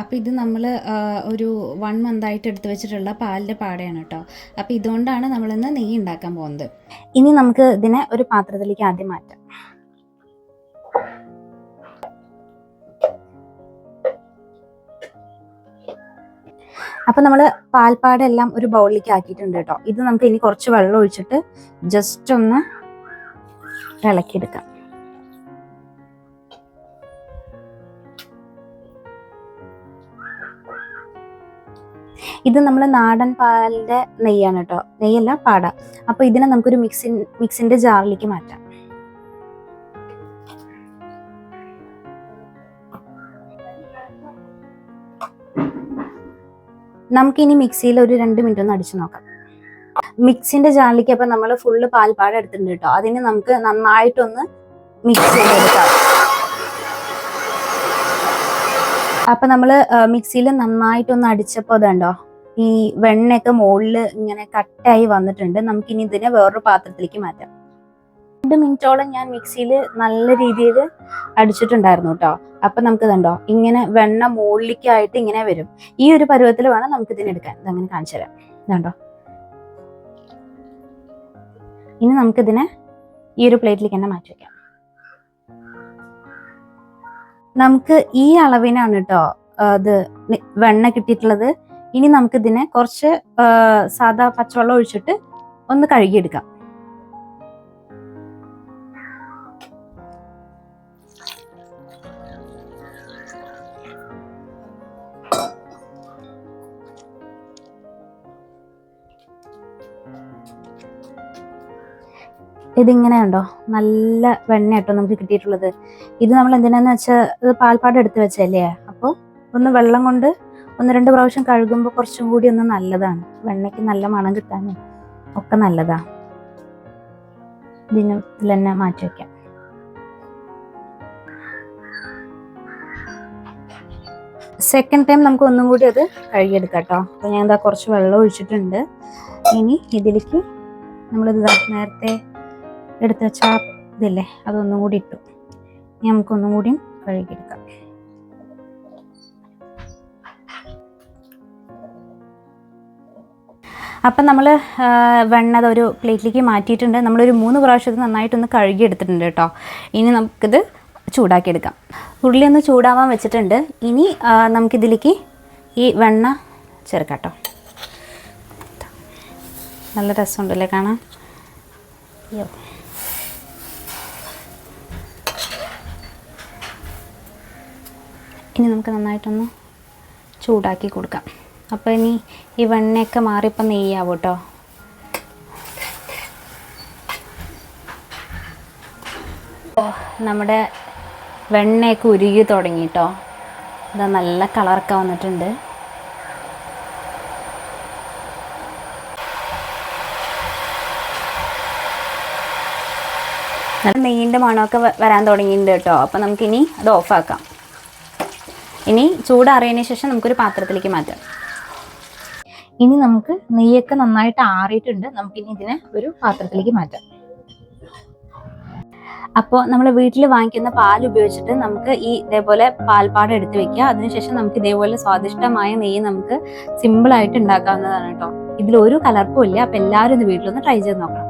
അപ്പോൾ ഇത് നമ്മൾ ഒരു വൺ മന്തായിട്ട് എടുത്തു വെച്ചിട്ടുള്ള പാലിന്റെ പാടയാണ് കേട്ടോ. അപ്പോൾ ഇതുകൊണ്ടാണ് നമ്മളിന്ന് നെയ്യ് ഉണ്ടാക്കാൻ പോകുന്നത്. ഇനി നമുക്ക് ഇതിനെ ഒരു പാത്രത്തിലേക്ക് ആദ്യം മാറ്റാം. അപ്പോൾ നമ്മൾ പാൽപ്പാടെല്ലാം ഒരു ബൗളിലേക്ക് ആക്കിയിട്ടുണ്ട് കേട്ടോ. ഇത് നമുക്ക് ഇനി കുറച്ച് വെള്ളം ഒഴിച്ചിട്ട് ജസ്റ്റ് ഒന്ന് ഇളക്കിയെടുക്കാം. ഇത് നമ്മൾ നാടൻ പാലിന്റെ നെയ്യാണ് കേട്ടോ. നെയ്യല്ല പാട. അപ്പൊ ഇതിനെ നമുക്കൊരു മിക്സിൻ മിക്സിന്റെ ജാറിലേക്ക് മാറ്റാം. നമുക്കിനി മിക്സിയിൽ ഒരു രണ്ട് മിനിറ്റ് ഒന്ന് അടിച്ചു നോക്കാം. മിക്സിന്റെ ജാറിലേക്ക് അപ്പൊ നമ്മൾ ഫുള്ള് പാൽപ്പാട് എടുത്തിട്ടുണ്ട് കേട്ടോ. അതിന് നമുക്ക് നന്നായിട്ടൊന്ന് മിക്സ് ചെയ്തെടുക്കാം. അപ്പൊ നമ്മൾ മിക്സിയിൽ നന്നായിട്ടൊന്ന് അടിച്ചപ്പോ അതുണ്ടോ ഈ വെണ്ണയൊക്കെ മുകളിൽ ഇങ്ങനെ കട്ടായി വന്നിട്ടുണ്ട്. നമുക്കിനി ഇതിനെ വേറൊരു പാത്രത്തിലേക്ക് മാറ്റാം. രണ്ട് മിനിറ്റോളം ഞാൻ മിക്സിയിൽ നല്ല രീതിയിൽ അടിച്ചിട്ടുണ്ടായിരുന്നു കേട്ടോ. അപ്പൊ നമുക്ക് ഇതുണ്ടോ? ഇങ്ങനെ വെണ്ണ മുകളിലേക്കായിട്ട് ഇങ്ങനെ വരും. ഈ ഒരു പരുവത്തിൽ വേണം നമുക്ക് ഇതിനെടുക്കാൻ ഇതങ്ങനെ കാണിച്ചു തരാം. ഇതുണ്ടോ? ഇനി നമുക്കിതിനെ ഈ ഒരു പ്ലേറ്റിലേക്ക് തന്നെ മാറ്റി വെക്കാം. നമുക്ക് ഈ അളവിനാണ് കേട്ടോ അത് വെണ്ണ കിട്ടിയിട്ടുള്ളത്. ഇനി നമുക്കിതിനെ കുറച്ച് സാധാ പച്ചവെള്ളം ഒഴിച്ചിട്ട് ഒന്ന് കഴുകിയെടുക്കാം. ഇതിങ്ങനെ ഉണ്ടോ നല്ല വെണ്ണ കേട്ടോ നമുക്ക് കിട്ടിയിട്ടുള്ളത്. ഇത് നമ്മൾ എന്തിനാന്ന് വെച്ചാൽ പാൽപ്പാട് എടുത്ത് വെച്ചല്ലേ അപ്പോൾ ഒന്ന് വെള്ളം കൊണ്ട് ഒന്ന് രണ്ട് പ്രാവശ്യം കഴുകുമ്പോൾ കുറച്ചും കൂടി ഒന്ന് നല്ലതാണ്. വെണ്ണയ്ക്ക് നല്ല മണം കിട്ടാനും ഒക്കെ നല്ലതാ. ഇതിന് ഇതിൽ തന്നെ മാറ്റി വെക്കാം. സെക്കൻഡ് ടൈം നമുക്ക് ഒന്നും കൂടി അത് കഴുകിയെടുക്കാം കേട്ടോ അപ്പോൾ ഞാൻ എന്താ കുറച്ച് വെള്ളം ഒഴിച്ചിട്ടുണ്ട്. ഇനി ഇതിലേക്ക് നമ്മളിത് നേരത്തെ എടുത്ത് വെച്ച ഇതില്ലേ? അതൊന്നും കൂടി ഇട്ടു. ഇനി നമുക്കൊന്നും കൂടിയും കഴുകിയെടുക്കാം. അപ്പം നമ്മൾ വെണ്ണ ഒരു പ്ലേറ്റിലേക്ക് മാറ്റിയിട്ടുണ്ട്. നമ്മളൊരു മൂന്ന് പ്രാവശ്യം ഇത് നന്നായിട്ടൊന്ന് കഴുകിയെടുത്തിട്ടുണ്ട് കേട്ടോ. ഇനി നമുക്കിത് ചൂടാക്കിയെടുക്കാം. ഉള്ളി ഒന്ന് ചൂടാവാൻ വെച്ചിട്ടുണ്ട്. ഇനി നമുക്കിതിലേക്ക് ഈ വെണ്ണ ചേർക്കാം കേട്ടോ നല്ല രസമുണ്ടല്ലേ കാണാൻ? അയ്യോ ഇനി നമുക്ക് നന്നായിട്ടൊന്ന് ചൂടാക്കി കൊടുക്കാം. അപ്പോൾ ഇനി ഈ വെണ്ണയൊക്കെ മാറിയപ്പോൾ നെയ്യാവും കേട്ടോ നമ്മുടെ വെണ്ണയൊക്കെ ഉരുകി തുടങ്ങി കേട്ടോ ഇതാ നല്ല കളറൊക്കെ വന്നിട്ടുണ്ട്. നെയ്യിന്റെ മണമൊക്കെ വരാൻ തുടങ്ങിയിട്ടുണ്ട് കേട്ടോ അപ്പോൾ നമുക്കിനി അത് ഓഫാക്കാം. ഇനി ചൂടാറിയതിന് ശേഷം നമുക്കൊരു പാത്രത്തിലേക്ക് മാറ്റാം. ഇനി നമുക്ക് നെയ്യൊക്കെ നന്നായിട്ട് ആറിയിട്ടുണ്ട്. നമുക്കിനി ഇതിനെ ഒരു പാത്രത്തിലേക്ക് മാറ്റാം. അപ്പോൾ നമ്മൾ വീട്ടിൽ വാങ്ങിക്കുന്ന പാൽ ഉപയോഗിച്ചിട്ട് നമുക്ക് ഈ ഇതേപോലെ പാൽപ്പാടം എടുത്ത് വെക്കുക. അതിനുശേഷം നമുക്ക് ഇതേപോലെ സ്വാദിഷ്ടമായ നെയ്യ് നമുക്ക് സിമ്പിളായിട്ട് ഉണ്ടാക്കാവുന്നതാണ് കേട്ടോ. ഇതിലൊരു കലർപ്പും ഇല്ല. അപ്പോൾ എല്ലാവരും ഇത് വീട്ടിലൊന്ന് ട്രൈ ചെയ്ത് നോക്കണം.